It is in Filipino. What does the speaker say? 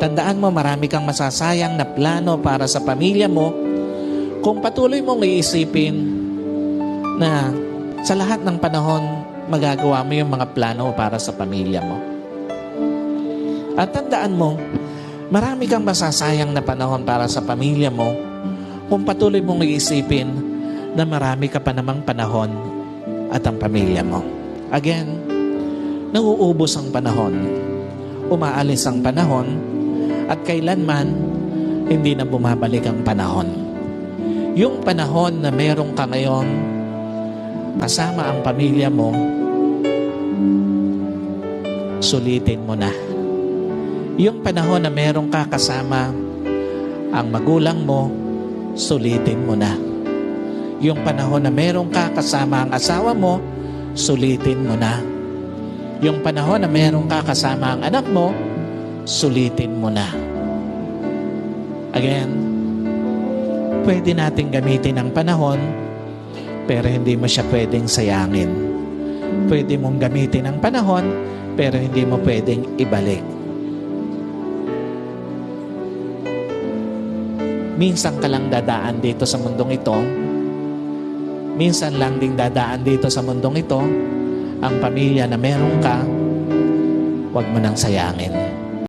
Tandaan mo, marami kang masasayang na plano para sa pamilya mo kung patuloy mong iisipin na sa lahat ng panahon, magagawa mo yung mga plano para sa pamilya mo. At tandaan mo, marami kang masasayang na panahon para sa pamilya mo kung patuloy mong iisipin na marami ka pa namang panahon at ang pamilya mo. Again, nauubos ang panahon, umaalis ang panahon, at kailanman hindi na bumabalik ang panahon. Yung panahon na meron ka ngayon, kasama ang pamilya mo, sulitin mo na. Yung panahon na meron ka kasama ang magulang mo, sulitin mo na. Yung panahon na meron ka kasama ang asawa mo, sulitin mo na. Yung panahon na meron ka kasama ang anak mo, sulitin mo na. Again, pwede natin gamitin ang panahon, pero hindi mo siya pwedeng sayangin. Pwede mong gamitin ang panahon, pero hindi mo pwedeng ibalik. Minsan ka lang dadaan dito sa mundong ito. Minsan lang ding dadaan dito sa mundong ito. Ang pamilya na meron ka, huwag mo nang sayangin.